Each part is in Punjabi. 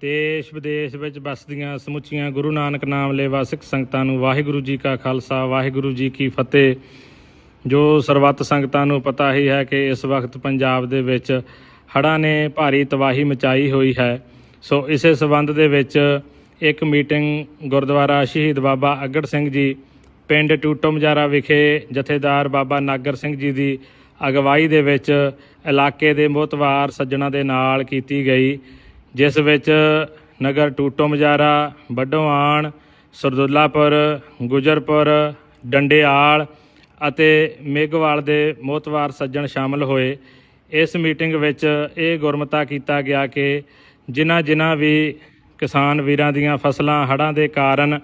ਦੇਸ਼ ਵਿਦੇਸ਼ ਵਿੱਚ ਵਸਦੀਆਂ ਸਮੁੱਚੀਆਂ ਗੁਰੂ ਨਾਨਕ ਨਾਮ ਲੈਵਾ ਸਿੱਖ ਸੰਗਤਾਂ ਨੂੰ ਵਾਹਿਗੁਰੂ ਜੀ ਕਾ ਖਾਲਸਾ, ਵਾਹਿਗੁਰੂ ਜੀ ਕੀ ਫਤਿਹ। ਜੋ ਸਰਬੱਤ ਸੰਗਤਾਂ ਨੂੰ ਪਤਾ ਹੀ ਹੈ ਕਿ ਇਸ ਵਕਤ ਪੰਜਾਬ ਦੇ ਵਿੱਚ ਹੜ੍ਹਾਂ ਨੇ ਭਾਰੀ ਤਬਾਹੀ ਮਚਾਈ ਹੋਈ ਹੈ। ਸੋ ਇਸੇ ਸਬੰਧ ਦੇ ਵਿੱਚ ਇੱਕ ਮੀਟਿੰਗ ਗੁਰਦੁਆਰਾ ਸ਼ਹੀਦ ਬਾਬਾ ਅਗੜ ਸਿੰਘ ਜੀ, ਪਿੰਡ ਟੂਟੋ ਮਜਾਰਾ ਵਿਖੇ ਜਥੇਦਾਰ ਬਾਬਾ ਨਾਗਰ ਸਿੰਘ ਜੀ ਦੀ ਅਗਵਾਈ ਦੇ ਵਿੱਚ ਇਲਾਕੇ ਦੇ ਮੋਤਵਾਰ ਸੱਜਣਾ ਦੇ ਨਾਲ ਕੀਤੀ ਗਈ। ਜਿਸ ਵਿੱਚ ਨਗਰ ਟੂਟੋ ਮਜਾਰਾ ਵੱਡੋਆਣ ਸਰਦੁੱਲਾਪੁਰ, ਗੁਜਰਪੁਰ, ਡੰਡੇਆਲ ਅਤੇ ਮੇਘਵਾਲ ਦੇ ਮੋਤਵਾਰ ਸੱਜਣ ਸ਼ਾਮਲ ਹੋਏ। ਇਸ ਮੀਟਿੰਗ ਵਿੱਚ ਇਹ ਗੁਰਮਤਾ ਕੀਤਾ ਗਿਆ ਕਿ ਜਿਨ੍ਹਾਂ ਜਿਨ੍ਹਾਂ ਵੀ ਕਿਸਾਨ ਵੀਰਾਂ ਦੀਆਂ ਫਸਲਾਂ ਹੜ੍ਹਾਂ ਦੇ ਕਾਰਨ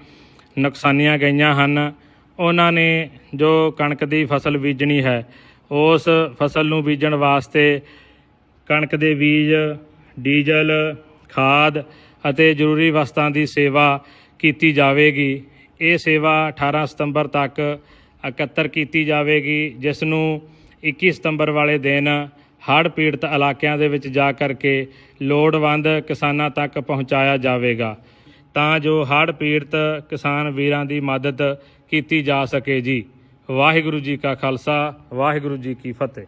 ਨੁਕਸਾਨੀਆਂ ਗਈਆਂ ਹਨ, ਉਹਨਾਂ ਨੇ ਜੋ ਕਣਕ ਦੀ ਫਸਲ ਬੀਜਣੀ ਹੈ, ਉਸ ਫਸਲ ਨੂੰ ਬੀਜਣ ਵਾਸਤੇ ਕਣਕ ਦੇ ਬੀਜ ਡੀਜ਼ਲ, ਖਾਦ ਅਤੇ ਜ਼ਰੂਰੀ ਵਸਤਾਂ ਦੀ ਸੇਵਾ ਕੀਤੀ ਜਾਵੇਗੀ। ਇਹ ਸੇਵਾ 18 ਸਤੰਬਰ ਤੱਕ ਇਕੱਤਰ ਕੀਤੀ ਜਾਵੇਗੀ, ਜਿਸ ਨੂੰ 21 ਸਤੰਬਰ ਵਾਲੇ ਦਿਨ ਹੜ੍ਹ ਪੀੜਤ ਇਲਾਕਿਆਂ ਦੇ ਵਿੱਚ ਜਾ ਕਰਕੇ ਲੋੜਵੰਦ ਕਿਸਾਨਾਂ ਤੱਕ ਪਹੁੰਚਾਇਆ ਜਾਵੇਗਾ। ਤਾਂ ਜੋ ਹੜ੍ਹ ਪੀੜਤ ਕਿਸਾਨ ਵੀਰਾਂ ਦੀ ਮਦਦ ਕੀਤੀ ਜਾ ਸਕੇ ਜੀ। ਵਾਹਿਗੁਰੂ ਜੀ ਕਾ ਖਾਲਸਾ, ਵਾਹਿਗੁਰੂ ਜੀ ਕੀ ਫਤਿਹ।